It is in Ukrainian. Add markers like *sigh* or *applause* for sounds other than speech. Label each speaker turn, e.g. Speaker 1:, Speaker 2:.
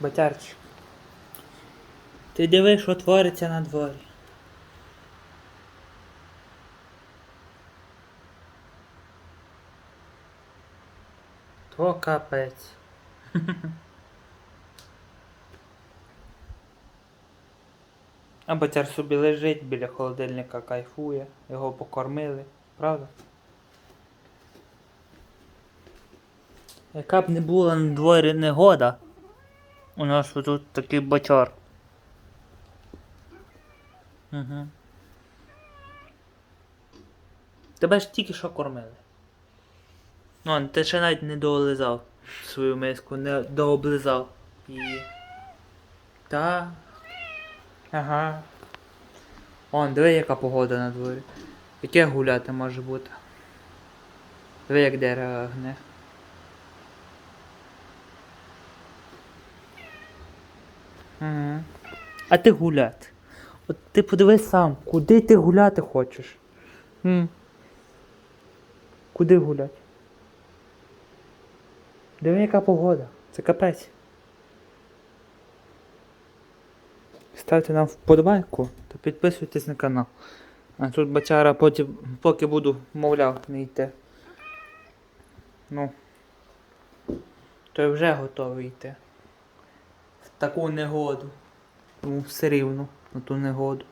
Speaker 1: Батярчик. Ти диви, що твориться на дворі. То капець. *laughs* А батяр собі лежить біля холодильника, кайфує, його покормили, правда? Яка б не була на дворі негода, у нас тут такий бочар. Угу. Тебе ж тільки що кормили. Ну, ти ще навіть не доолизав свою миску, не дооблизав її. Та. Ага. Он, диви, яка погода на дворі. Яке гуляти може бути. Диви, як дерево гне. Угу. А ти гуляти. От ти подивись сам, куди ти гуляти хочеш? М? Куди гуляти? Диви, яка погода. Це капець. Ставте нам вподобайку та підписуйтесь на канал. А тут бачара потім, поки буду, мовляв, не йти. Ну. То вже готовий йти. Таку негоду. Ну, все рівно на ту негоду.